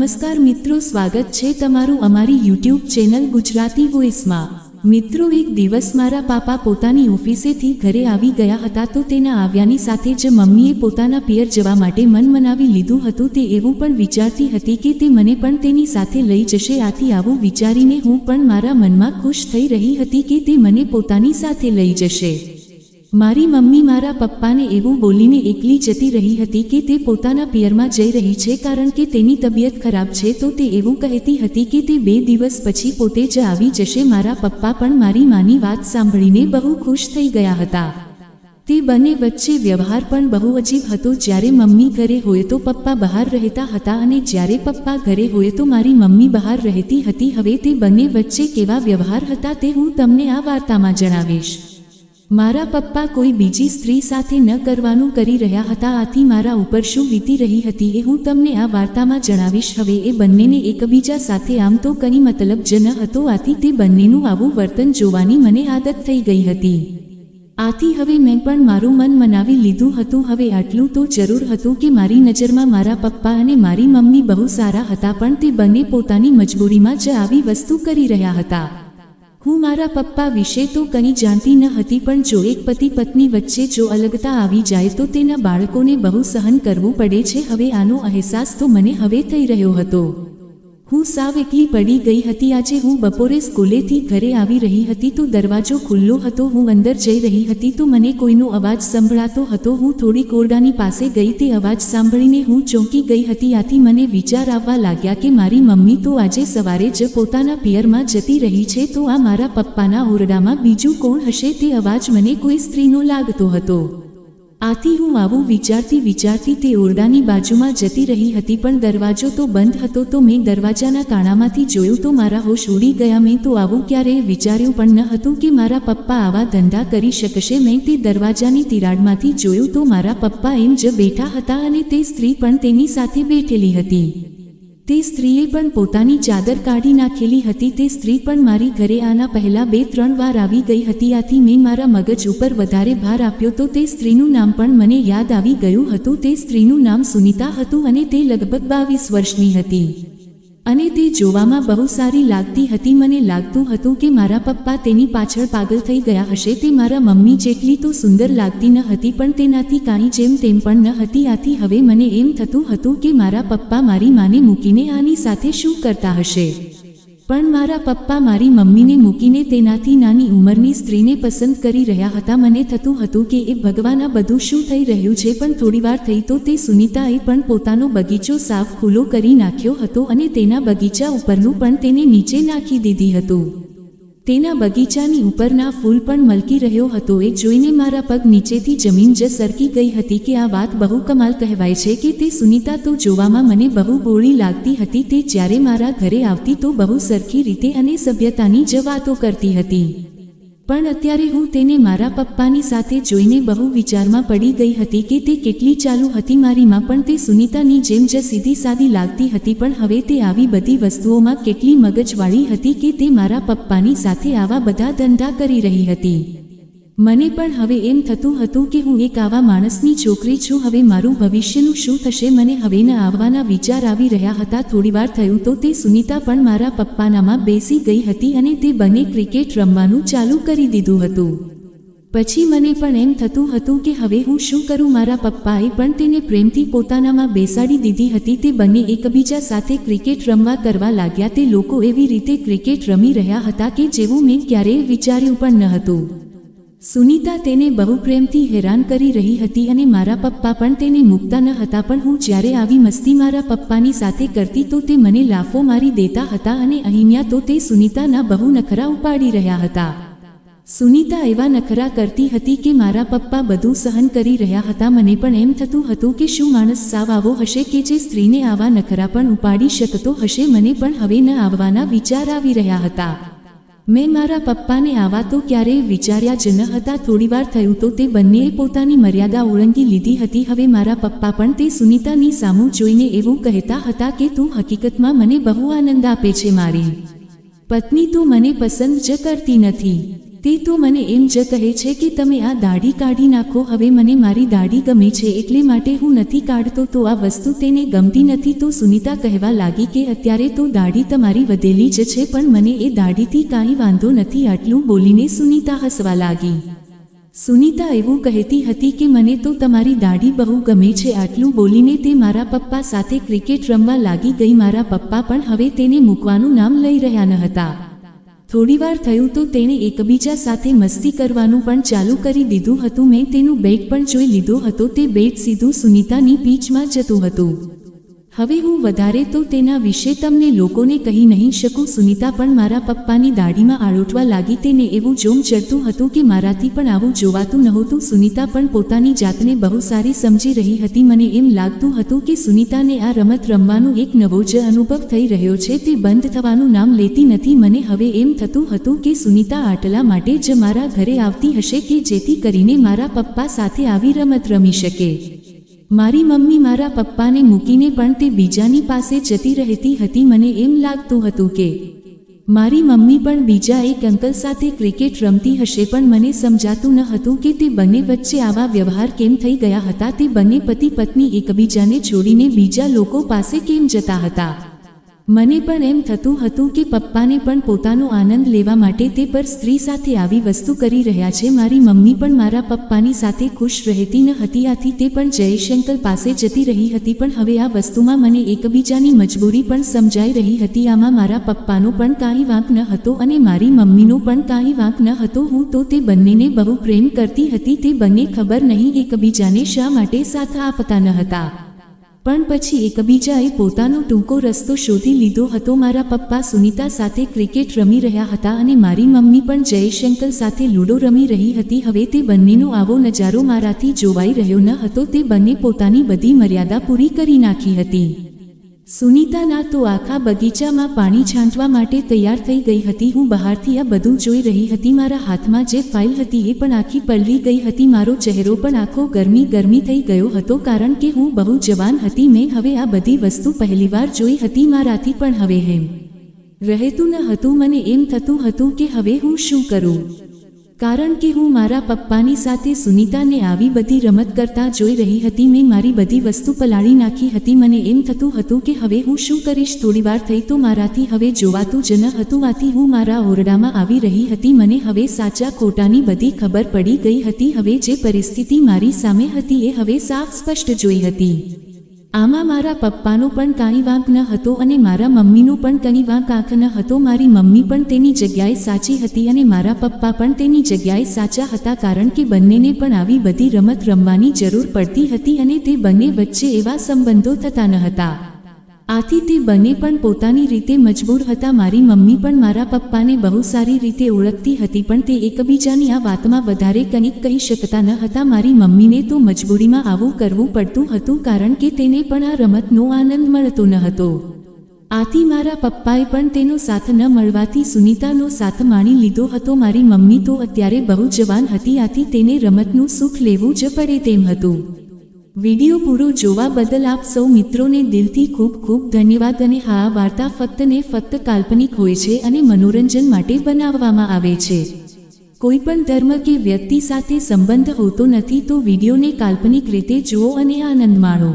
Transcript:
નમસ્કાર મિત્રો, સ્વાગત છે તમારું અમારી યુટ્યુબ ચેનલ ગુજરાતી વોઇસમાં. મિત્રો, એક દિવસ મારા પાપા પોતાની ઓફિસેથી ઘરે આવી ગયા હતા તો તેના આવ્યાની સાથે જ મમ્મીએ પોતાના પિયર જવા માટે મન મનાવી લીધું હતું. તે એવું પણ વિચારતી હતી કે તે મને પણ તેની સાથે લઈ જશે. આથી આવું વિચારીને હું પણ મારા મનમાં ખુશ થઈ રહી હતી કે તે મને પોતાની સાથે લઈ જશે. મારી મમ્મી મારા પપ્પાને એવું બોલીને એકલી જતી રહી હતી કે તે પોતાના પિયરમાં જઈ રહી છે કારણ કે તેની તબિયત ખરાબ છે તો તે એવું કહેતી હતી કે તે બે દિવસ પછી પોતે જ આવી જશે. મારા પપ્પા પણ મારી માની વાત સાંભળીને બહુ ખુશ થઈ ગયા હતા. તે બંને વચ્ચે વ્યવહાર પણ બહુ અજીબ હતો. જ્યારે મમ્મી ઘરે હોય તો પપ્પા બહાર રહેતા હતા અને જ્યારે પપ્પા ઘરે હોય તો મારી મમ્મી બહાર રહેતી હતી. હવે તે બંને વચ્ચે કેવા વ્યવહાર હતા તે હું તમને આ વાર્તામાં જણાવીશ. મારા પપ્પા કોઈ બીજી સ્ત્રી સાથે ન કરવાનું કરી રહ્યા હતા. આથી મારા ઉપર શું વીતી રહી હતી એ હું તમને આ વાર્તામાં જણાવીશ. હવે એ બંનેને એકબીજા સાથે આમ તો કંઈ મતલબ જ ન હતો. આથી તે બંનેનું આવું વર્તન જોવાની મને આદત થઈ ગઈ હતી. આથી હવે મેં પણ મારું મન મનાવી લીધું હતું. હવે આટલું તો જરૂર હતું કે મારી નજરમાં મારા પપ્પા અને મારી મમ્મી બહુ સારા હતા, પણ તે બંને પોતાની મજબૂરીમાં જ આવી વસ્તુ કરી રહ્યા હતા. હું મારા પપ્પા વિશે તો કંઈ જાણતી ન હતી, પણ જો એક પતિ પત્ની વચ્ચે જો અલગતા આવી જાય તો તેના બાળકોને બહુ સહન કરવું પડે છે. હવે આનો અહેસાસ તો મને હવે થઈ રહ્યો હતો. હું સાવ એકલી પડી ગઈ હતી. આજે હું બપોરે સ્કૂલેથી ઘરે આવી રહી હતી. તો દરવાજો ખુલ્લો હતો. હું અંદર જઈ રહી હતી. તો મને કોઈનો અવાજ સંભળાતો હતો. હું થોડી કોરડાની પાસે ગઈ. તે અવાજ સાંભળીને હું ચોંકી ગઈ હતી. આથી મને વિચાર આવવા લાગ્યા કે મારી મમ્મી તો આજે સવારે જ પોતાના પિયરમાં જતી રહી છે. તો આ મારા પપ્પાના ઓરડામાં બીજું કોણ હશે? તે અવાજ મને કોઈ સ્ત્રીનો લાગતો હતો. આથી હું આવું વિચારતી વિચારતી તે ઓરડાની બાજુમાં જતી રહી હતી પણ દરવાજો તો બંધ હતો તો મેં દરવાજાના કાણામાંથી જોયું તો મારા હોશ ઉડી ગયા. મેં તો આવું ક્યારેય વિચાર્યું પણ ન હતું કે મારા પપ્પા આવા ધંધા કરી શકશે. મેં તે દરવાજાની તિરાડમાંથી જોયું તો મારા પપ્પા એમ જ બેઠા હતા અને તે સ્ત્રી પણ તેની સાથે બેઠેલી હતી. તે સ્ત્રીએ પણ પોતાની ચાદર કાઢી નાખેલી હતી. તે સ્ત્રી પણ મારી ઘરે આના પહેલા બે ત્રણ વાર આવી ગઈ હતી. આથી મેં મારા મગજ ઉપર વધારે ભાર આપ્યો તો તે સ્ત્રીનું નામ પણ મને યાદ આવી ગયું હતું. તે સ્ત્રીનું નામ સુનિતા હતું અને તે લગભગ બાવીસ વર્ષની હતી. અને તે જોવામાં બહુ સારી લાગતી હતી, મને લાગતું હતું કે મારા પપ્પા તેની પાછળ પાગલ થઈ ગયા હશે, તે મારા મમ્મી જેટલી તો સુંદર લાગતી ન હતી, પણ તેનાથી કાંઈ જેમ તેમ પણ ન હતી, આથી હવે મને એમ થતું હતું કે મારા પપ્પા મારી માને મૂકીને આની સાથે શું કરતા હશે. પણ મારા પપ્પા મારી મમ્મીને મૂકીને તેનાથી નાની ઉંમરની સ્ત્રીને પસંદ કરી રહ્યા હતા. મને થતું હતું કે એ ભગવાન આ બધું શું થઈ રહ્યું છે, પણ થોડીવાર થઈ તો તે સુનિતાએ પણ પોતાનો બગીચો સાફ ખુલ્લો કરી નાખ્યો હતો અને તેના બગીચા ઉપરનું પણ તેને નીચે નાખી દીધી હતું. તેના બગીચાની ઉપરના ફૂલ પણ મલકી રહ્યો હતો. એ જોઈને મારા પગ નીચેથી જમીન જ સરકી ગઈ હતી કે આ વાત બહુ કમાલ કહેવાય છે કે તે સુનિતા તો જોવામાં મને બહુ બોળી લાગતી હતી તે જ્યારે મારા ઘરે આવતી તો બહુ સરખી રીતે અને સભ્યતાની જ વાતો કરતી હતી. પણ અત્યારે હું તેને મારા પપ્પાની સાથે જોઈને બહુ વિચારમાં પડી ગઈ હતી કે તે કેટલી ચાલુ હતી મારી માં પણ તે સુનિતાની જેમ જ સીધી સાદી લાગતી હતી પણ હવે તે આવી બધી વસ્તુઓમાં કેટલી મગજવાળી હતી કે તે મારા પપ્પાની સાથે આવા બધા ધંધા કરી રહી હતી. મને પણ હવે એમ થતું હતું કે હું એક આવા માણસની છોકરી છું, હવે મારું ભવિષ્યનું શું થશે? મને હવેના આવવાના વિચાર આવી રહ્યા હતા. થોડીવાર થયું તો તે સુનિતા પણ મારા પપ્પાનામાં બેસી ગઈ હતી અને તે બંને ક્રિકેટ રમવાનું ચાલુ કરી દીધું હતું. પછી મને પણ એમ થતું હતું કે હવે હું શું કરું? મારા પપ્પાએ પણ તેને પ્રેમથી પોતાનામાં બેસાડી દીધી હતી. તે બંને એકબીજા સાથે ક્રિકેટ રમવા કરવા લાગ્યા. તે લોકો એવી રીતે ક્રિકેટ રમી રહ્યા હતા કે જેવું મેં ક્યારેય વિચાર્યું પણ ન હતું. સુનિતા તેને બહુ પ્રેમથી હેરાન કરી રહી હતી અને મારા પપ્પા પણ તેને મૂકતા ન હતા. પણ હું જ્યારે આવી મસ્તી મારા પપ્પાની સાથે કરતી તો તે મને લાફો મારી દેતા હતા અને અહીંયા તો તે સુનિતાના બહુ નખરા ઉપાડી રહ્યા હતા. સુનિતા એવા નખરા કરતી હતી કે મારા પપ્પા બધું સહન કરી રહ્યા હતા. મને પણ એમ થતું હતું કે શું માણસ સાવ આવો હશે કે જે સ્ત્રીને આવા નખરા પણ ઉપાડી શકતો હશે. મને પણ હવે ન આવવાના વિચાર આવી રહ્યા હતા. મેં મારા પપ્પાને આવા તો ક્યારેય વિચાર્યા જ ન હતા. થોડીવાર થયું તો તે બંનેએ પોતાની મર્યાદા ઓળંગી લીધી હતી. હવે મારા પપ્પા પણ તે સુનિતાની સામું જોઈને એવું કહેતા હતા કે તું હકીકતમાં મને બહુ આનંદ આપે છે મારી. પત્ની તો મને પસંદ જ કરતી નથી. તે તો મને એમ જ કહે છે કે તમે આ દાઢી કાઢી નાખો. હવે મને મારી દાઢી ગમે છે એટલે માટે હું નથી કાઢતો. તો આ વસ્તુ તેને ગમતી નથી. તો સુનિતા કહેવા લાગી કે અત્યારે તો દાઢી તમારી વધેલી જ છે, પણ મને એ દાઢીથી કાંઈ વાંધો નથી આટલું બોલીને સુનિતા હસવા લાગી. સુનિતા એવું કહેતી હતી કે મને તો તમારી દાઢી બહુ ગમે છે, આટલું બોલીને તે મારા પપ્પા સાથે ક્રિકેટ રમવા લાગી ગઈ. મારા પપ્પા પણ હવે તેને મૂકવાનું નામ લઈ રહ્યા ન હતા. થોડીવાર થયું તો તેણે એકબીજા સાથે મસ્તી કરવાનું પણ ચાલુ કરી દીધું હતું. મેં તેનું બેટ પણ જોઈ લીધો હતો. તે બેટ સીધું સુનિતાની પીચમાં જતું હતું. હવે હું વધારે તો તેના વિશે તમને લોકોને કહી નહીં શકું. સુનિતા પણ મારા પપ્પાની દાઢીમાં આળોટવા લાગી. તેને એવું જોમ ચડતું હતું કે મારાથી પણ આવું જોવાતું નહોતું. સુનિતા પણ પોતાની જાતને બહુ સારી સમજી રહી હતી. મને એમ લાગતું હતું કે સુનિતાને આ રમત રમવાનો એક નવો જ અનુભવ થઈ રહ્યો છે. તે બંધ થવાનું નામ લેતી નથી. મને હવે એમ થતું હતું કે સુનિતા આટલા માટે જ મારા ઘરે આવતી હશે કે જેથી કરીને મારા પપ્પા સાથે આવી રમત રમી શકે. મારી મમ્મી મારા પપ્પાને મૂકીને પણ તે બીજાની પાસે જતી રહેતી હતી. મને એમ લાગતું હતું કે મારી મમ્મી પણ બીજા એક અંકલ સાથે ક્રિકેટ રમતી હશે, પણ મને સમજાતું ન હતું કે તે બંને વચ્ચે આવા વ્યવહાર કેમ થઈ ગયા હતા. તે બંને પતિ પત્ની એકબીજાને છોડીને બીજા લોકો પાસે કેમ જતા હતા? મને પણ એમ થતું હતું કે પપ્પાને પણ પોતાનો આનંદ લેવા માટે તે પર સ્ત્રી સાથે આવી વસ્તુ કરી રહ્યા છે. મારી મમ્મી પણ મારા પપ્પાની સાથે ખુશ રહેતી ન હતી. આથી તે પણ જયશંકર પાસે જતી રહી હતી. પણ હવે આ વસ્તુમાં મને એકબીજાની મજબૂરી પણ સમજાઈ રહી હતી. આમાં મારા પપ્પાનો પણ કાંઈ વાંક ન હતો અને મારી મમ્મીનો પણ કાંઈ વાંક ન હતો. હું તો તે બંનેને બહુ પ્રેમ કરતી હતી. તે બંને ખબર નહીં એકબીજાને શા માટે સાથ આપતા ન હતા. પણ પછી એકબીજાએ પોતાનો ટૂંકો રસ્તો શોધી લીધો હતો. મારા પપ્પા સુનિતા સાથે ક્રિકેટ રમી રહ્યા હતા અને મારી મમ્મી પણ જયશંકર સાથે લૂડો રમી રહી હતી. હવે તે બંનેનો આવો નજારો મારાથી જોવાઈ રહ્યો ન હતો. તે બંને પોતાની બધી મર્યાદા પૂરી કરી નાખી હતી. સુનિતાના તો આખા બગીચામાં પાણી છાંટવા માટે તૈયાર થઈ ગઈ હતી. હું બહારથી આ બધું જોઈ રહી હતી. મારા હાથમાં જે ફાઇલ હતી એ પણ આખી પલળી ગઈ હતી. મારો ચહેરો પણ આખો ગરમી ગરમી થઈ ગયો હતો કારણ કે હું બહુ જવાન હતી. મેં હવે આ બધી વસ્તુ પહેલીવાર જોઈ હતી. મારાથી પણ હવે હેમ રહેતું ન હતું. મને એમ થતું હતું કે હવે હું શું કરું? કારણ કે હું મારા પપ્પાની સાથે સુનિતાને આવી બધી રમત કરતા જોઈ રહી હતી, મેં મારી બધી વસ્તુ પલાળી નાખી હતી, મને એમ થતું હતું કે હવે હું શું કરીશ? થોડીવાર થઈ તો મારાથી હવે જોવાતું જ હતું, આથી હું મારા ઓરડામાં આવી રહી હતી, મને હવે સાચા ખોટાની બધી ખબર પડી ગઈ હતી, હવે જે પરિસ્થિતિ મારી સામે હતી એ હવે સાફ સ્પષ્ટ જોઈ હતી. આમાં મારા પપ્પાનો પણ કાંઈ વાંક ન હતો અને મારા મમ્મીનો પણ કંઈ વાંક આંખ ન હતો. મારી મમ્મી પણ તેની જગ્યાએ સાચી હતી અને મારા પપ્પા પણ તેની જગ્યાએ સાચા હતા કારણ કે બંનેને પણ આવી બધી રમત રમવાની જરૂર પડતી હતી અને તે બંને વચ્ચે એવા સંબંધો થતા ન હતા. આથી તે બંને પણ પોતાની રીતે મજબૂર હતા. મારી મમ્મી પણ મારા પપ્પાને બહુ સારી રીતે ઓળખતી હતી, પણ તે એકબીજાની આ વાતમાં વધારે કંઈક કહી શકતા ન હતા. મારી મમ્મીને તો મજબૂરીમાં આવું કરવું પડતું હતું, કારણ કે તેને પણ આ રમતનો આનંદ મળતો ન હતો. આથી મારા પપ્પાએ પણ તેનો સાથ ન મળવાથી સુનિતાનો સાથ માણી લીધો હતો. મારી મમ્મી તો અત્યારે બહુ જવાન હતી, આથી તેને રમતનું સુખ લેવું જ પડે તેમ હતું. વિડિયો પૂરો જોવા બદલ આપ સૌ મિત્રોને દિલથી ખૂબ ખૂબ ધન્યવાદ અને હા આ વાર્તા ફક્ત ને ફક્ત કાલ્પનિક હોય છે અને મનોરંજન માટે બનાવવામાં આવે છે. કોઈ પણ ધર્મ કે વ્યક્તિ સાથે સંબંધ હોતો નથી તો વિડીયોને કાલ્પનિક રીતે જુઓ અને આનંદ માણો.